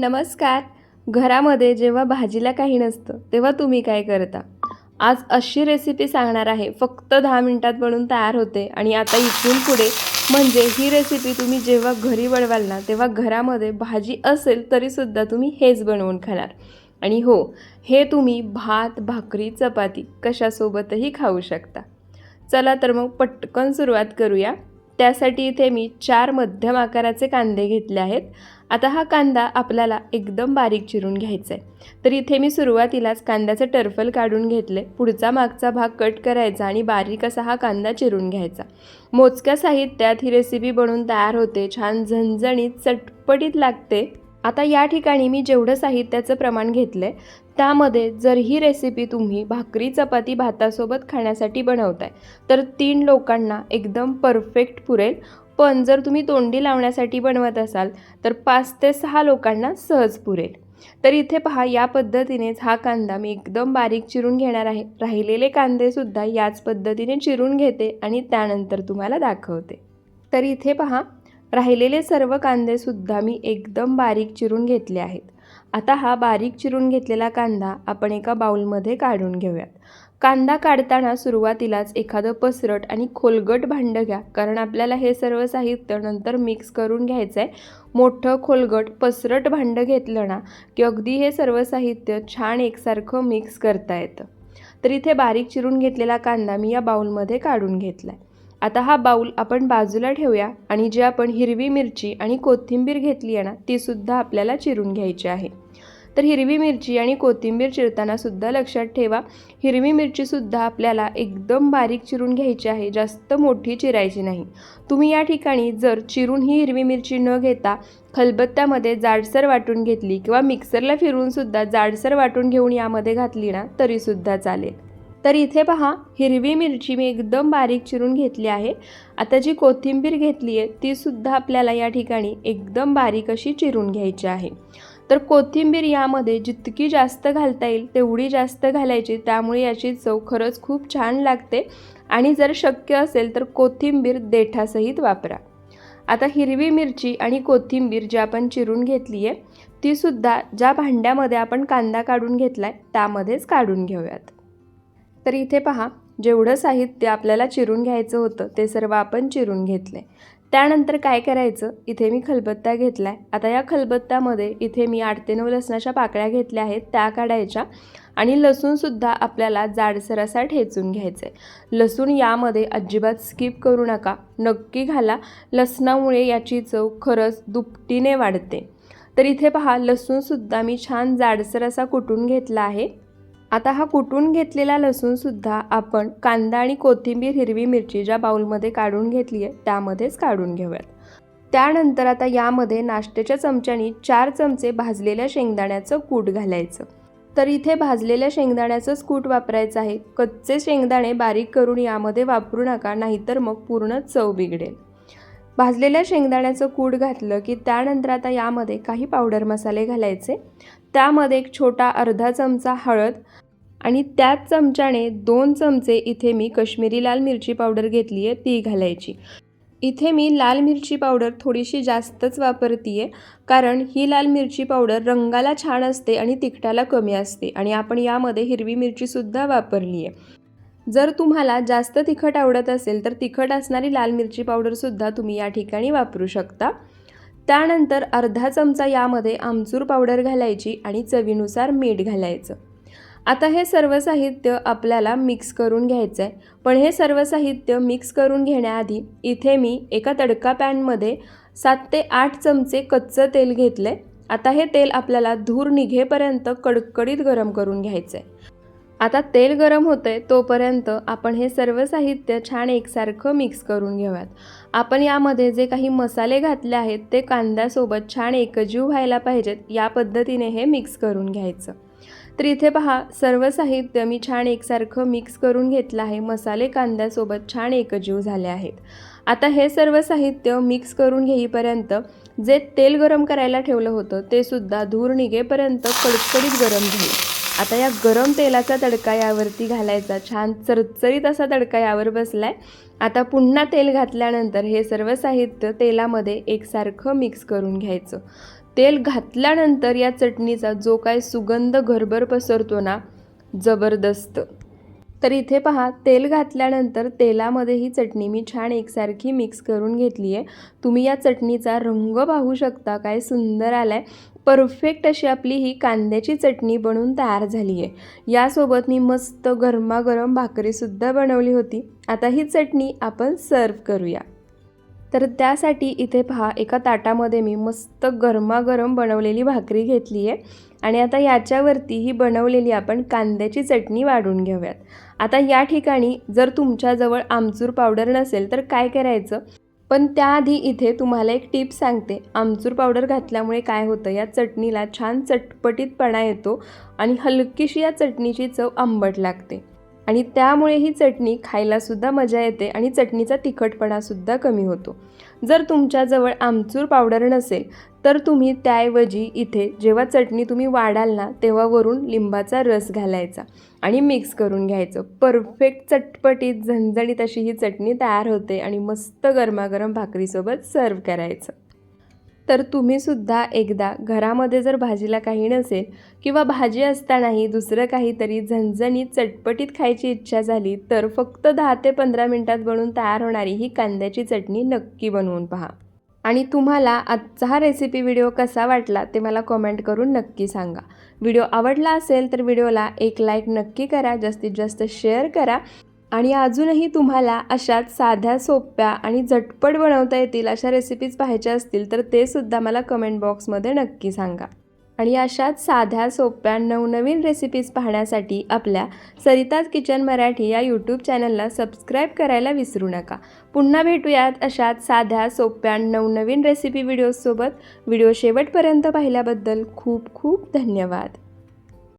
नमस्कार. घरामध्ये जेव्हा भाजीला काही नसतं तेव्हा तुम्ही काय करता? आज अशी रेसिपी सांगणार आहे. फक्त दहा मिनटात बनून तयार होते आणि आता इथून पुढे म्हणजे ही रेसिपी तुम्ही जेव्हा घरी बनवाल ना तेव्हा घरामध्ये भाजी असेल तरीसुद्धा तुम्ही हेच बनवून खाणार. आणि हो हे तुम्ही भात भाकरी चपाती कशासोबतही खाऊ शकता. चला तर मग पटकन सुरुवात करूया. त्यासाठी इथे मी चार मध्यम आकाराचे कांदे घेतले आहेत. आता हा कांदा आपल्याला एकदम बारीक चिरून घ्यायचा आहे तर इथे मी सुरुवातीलाच कांद्याचं टर्फल काढून घेतले पुढचा मागचा भाग कट करायचा आणि बारीक असा हा कांदा चिरून घ्यायचा. मोजक्या साहित्यात ही रेसिपी बनवून तयार होते. छान झणझणीत चटपटीत लागते. आता या ठिकाणी मी जेवढं साहित्याचं प्रमाण घेतलं आहे त्यामध्ये जर ही रेसिपी तुम्ही भाकरी चपाती भातासोबत खाण्यासाठी बनवताय तर तीन लोकांना एकदम परफेक्ट पुरेल. पण जर तुम्ही तोंडी लावण्यासाठी बनवत असाल तर पाच ते सहा लोकांना सहज पुरेल. तर इथे पहा या पद्धतीनेच हा कांदा मी एकदम बारीक चिरून घेणार आहे. राहिलेले कांदेसुद्धा याच पद्धतीने चिरून घेते आणि त्यानंतर तुम्हाला दाखवते. तर इथे पहा राहिलेले सर्व कांदेसुद्धा मी एकदम बारीक चिरून घेतले आहेत. आता हा बारीक चिरून घेतलेला कांदा आपण एका बाउलमध्ये काढून घेऊयात. कांदा काढताना सुरुवातीलाच एखादं पसरट आणि खोलगट भांडं घ्या कारण आपल्याला हे सर्व साहित्य नंतर मिक्स करून घ्यायचं आहे मोठं खोलगट पसरट भांडं घेतलं ना की अगदी हे सर्व साहित्य छान एकसारखं मिक्स करता येतं. तर इथे बारीक चिरून घेतलेला कांदा मी या बाउलमध्ये काढून घेतला आहे आता हा बाऊल आपण बाजूला ठेवूया आणि जी आपण हिरवी मिरची आणि कोथिंबीर घेतली आहे ना तीसुद्धा आपल्याला चिरून घ्यायची आहे. तर हिरवी मिरची आणि कोथिंबीर चिरताना सुद्धा लक्षात ठेवा हिरवी मिरचीसुद्धा आपल्याला एकदम बारीक चिरून घ्यायची आहे जास्त मोठी चिरायची नाही. तुम्ही या ठिकाणी जर चिरून ही हिरवी मिरची न घेता खलबत्त्यामध्ये जाडसर वाटून घेतली किंवा मिक्सरला फिरूनसुद्धा जाडसर वाटून घेऊन यामध्ये घातली ना तरीसुद्धा चालेल. तर इथे पहा हिरवी मिरची मी एकदम बारीक चिरून घेतली आहे. आता जी कोथिंबीर घेतली आहे तीसुद्धा आपल्याला या ठिकाणी एकदम बारीक अशी चिरून घ्यायची आहे. तर कोथिंबीर यामध्ये जितकी जास्त घालता येईल तेवढी जास्त घालायची. त्यामुळे याची चव खरंच खूप छान लागते. आणि जर शक्य असेल तर कोथिंबीर देठासहित वापरा. आता हिरवी मिरची आणि कोथिंबीर जी आपण चिरून घेतली आहे तीसुद्धा ज्या भांड्यामध्ये आपण कांदा काढून घेतला आहे त्यामध्येच काढून घेऊयात. तर इथे पहा जेवढं साहित्य आपल्याला चिरून घ्यायचं होतं ते सर्व आपण चिरून घेतले. त्यानंतर काय करायचं? इथे मी खलबत्ता घेतला आहे आता या खलबत्त्यामध्ये इथे मी आठ ते नऊ लसणाच्या पाकळ्या घेतल्या आहेत त्या काढायच्या आणि लसूणसुद्धा आपल्याला जाडसर असा ठेचून घ्यायचं आहे लसूण यामध्ये अजिबात स्किप करू नका. नक्की घाला. लसणामुळे याची चव खरंच दुपटीने वाढते. तर इथे पहा लसूणसुद्धा मी छान जाडसर असा कुटून घेतला आहे. आता हा कुटून घेतलेला लसूणसुद्धा आपण कांदा आणि कोथिंबीर हिरवी मिरची ज्या बाउलमध्ये काढून घेतली आहे त्यामध्येच काढून घेऊयात. त्यानंतर आता यामध्ये नाश्त्याच्या चमच्यानी चार चमचे भाजलेल्या शेंगदाण्याचं कूट घालायचं. तर इथे भाजलेल्या शेंगदाण्याचंच कूट वापरायचं आहे. कच्चे शेंगदाणे बारीक करून यामध्ये वापरू नका नाहीतर मग पूर्ण चव बिघडेल. भाजलेल्या शेंगदाण्याचं कूड घातलं की त्यानंतर आता यामध्ये काही पावडर मसाले घालायचे. त्यामध्ये एक छोटा अर्धा चमचा हळद आणि त्याच चमच्याने दोन चमचे इथे मी कश्मीरी लाल मिरची पावडर घेतली आहे ती घालायची. इथे मी लाल मिरची पावडर थोडीशी जास्तच वापरते आहे कारण ही लाल मिरची पावडर रंगाला छान असते आणि तिखटाला कमी असते आणि आपण यामध्ये हिरवी मिरचीसुद्धा वापरली आहे जर तुम्हाला जास्त तिखट आवडत असेल तर तिखट असणारी लाल मिरची पावडरसुद्धा तुम्ही या ठिकाणी वापरू शकता. त्यानंतर अर्धा चमचा यामध्ये आमचूर पावडर घालायची आणि चवीनुसार मीठ घालायचं. आता हे सर्व साहित्य आपल्याला मिक्स करून घ्यायचं आहे पण हे सर्व साहित्य मिक्स करून घेण्याआधी इथे मी एका तडका पॅनमध्ये सात ते आठ चमचे कच्चं तेल घेतलं आहे आता हे तेल आपल्याला धूर निघेपर्यंत कडकडीत गरम करून घ्यायचं आहे आता तेल गरम होतं आहे तोपर्यंत आपण हे सर्व साहित्य छान एकसारखं मिक्स करून घेऊयात. आपण यामध्ये जे काही मसाले घातले आहेत ते कांद्यासोबत छान एकजीव व्हायला पाहिजेत या पद्धतीने हे मिक्स करून घ्यायचं. तर इथे पहा सर्व साहित्य मी छान एकसारखं मिक्स करून घेतलं आहे मसाले कांद्यासोबत छान एकजीव झाले आहेत. आता हे सर्व साहित्य मिक्स करून घेईपर्यंत जे तेल गरम करायला ठेवलं होतं ते सुद्धा धूर निघेपर्यंत कडकडीत गरम झालं. आता या गरम तेलाचा तडका यावरती घालायचा. छान चरचरीत असा तडका यावर बसला आहे आता पुन्हा तेल घातल्यानंतर हे सर्व साहित्य तेलामध्ये एकसारखं मिक्स करून घ्यायचं. तेल घातल्यानंतर या चटणीचा जो काय सुगंध घरभर पसरतो ना जबरदस्त. तर इथे पहा तेल घातल्यानंतर तेलामध्ये ही चटणी मी छान एकसारखी मिक्स करून घेतली आहे तुम्ही या चटणीचा रंग पाहू शकता काय सुंदर आला आहे परफेक्ट अशी आपली ही कांद्याची चटणी बनवून तयार झाली आहे. यासोबत मी मस्त गरमागरम भाकरीसुद्धा बनवली होती. आता ही चटणी आपण सर्व करूया. तर त्यासाठी इथे पहा एका ताटामध्ये मी मस्त गरमागरम बनवलेली भाकरी घेतली आहे. आणि आता याच्यावरती ही बनवलेली आपण कांद्याची चटणी वाढून घेऊयात. आता या ठिकाणी जर तुमच्याजवळ आमचूर पावडर नसेल तर काय करायचं? पण त्याआधी इथे तुम्हाला एक टिप सांगते. आमचूर पावडर घातल्यामुळे काय होतं या चटणीला छान चटपटीतपणा येतो आणि हलकीशी या चटणीची चव आंबट लागते. आणि त्यामुळे ही चटणी खायलासुद्धा मजा येते आणि चटणीचा तिखटपणासुद्धा कमी होतो. जर तुमच्याजवळ आमचूर पावडर नसेल तर तुम्ही त्याऐवजी इथे जेव्हा चटणी तुम्ही वाढाल ना तेव्हा वरून लिंबाचा रस घालायचा आणि मिक्स करून घ्यायचं. परफेक्ट चटपटीत झणझणीत अशी ही चटणी तयार होते आणि मस्त गरमागरम भाकरीसोबत सर्व करायचं. तर तुम्हीसुद्धा एकदा घरामध्ये जर भाजीला काही नसेल किंवा भाजी असतानाही दुसरं काहीतरी झणझणीत चटपटीत खायची इच्छा झाली तर फक्त दहा ते पंधरा मिनटात बनून तयार होणारी ही कांद्याची चटणी नक्की बनवून पहा. आणि तुम्हाला आजचा हा रेसिपी व्हिडिओ कसा वाटला ते मला कॉमेंट करून नक्की सांगा. व्हिडिओ आवडला असेल तर व्हिडिओला एक लाईक नक्की करा जास्तीत जास्त शेअर करा आणि अजूनही तुम्हाला अशाच साध्या सोप्या आणि झटपट बनवता येतील अशा रेसिपीज पाहायच्या असतील तर ते सुद्धा मला कमेंट बॉक्समध्ये नक्की सांगा. आणि अशाच साध्या सोप्या नवनवीन रेसिपीज पाहण्यासाठी आपल्या सरिताज किचन मराठी या यूट्यूब चॅनलला सबस्क्राईब करायला विसरू नका. पुन्हा भेटूयात अशाच साध्या सोप्या नवनवीन रेसिपी व्हिडिओजसोबत व्हिडिओ शेवटपर्यंत पाहिल्याबद्दल खूप खूप धन्यवाद.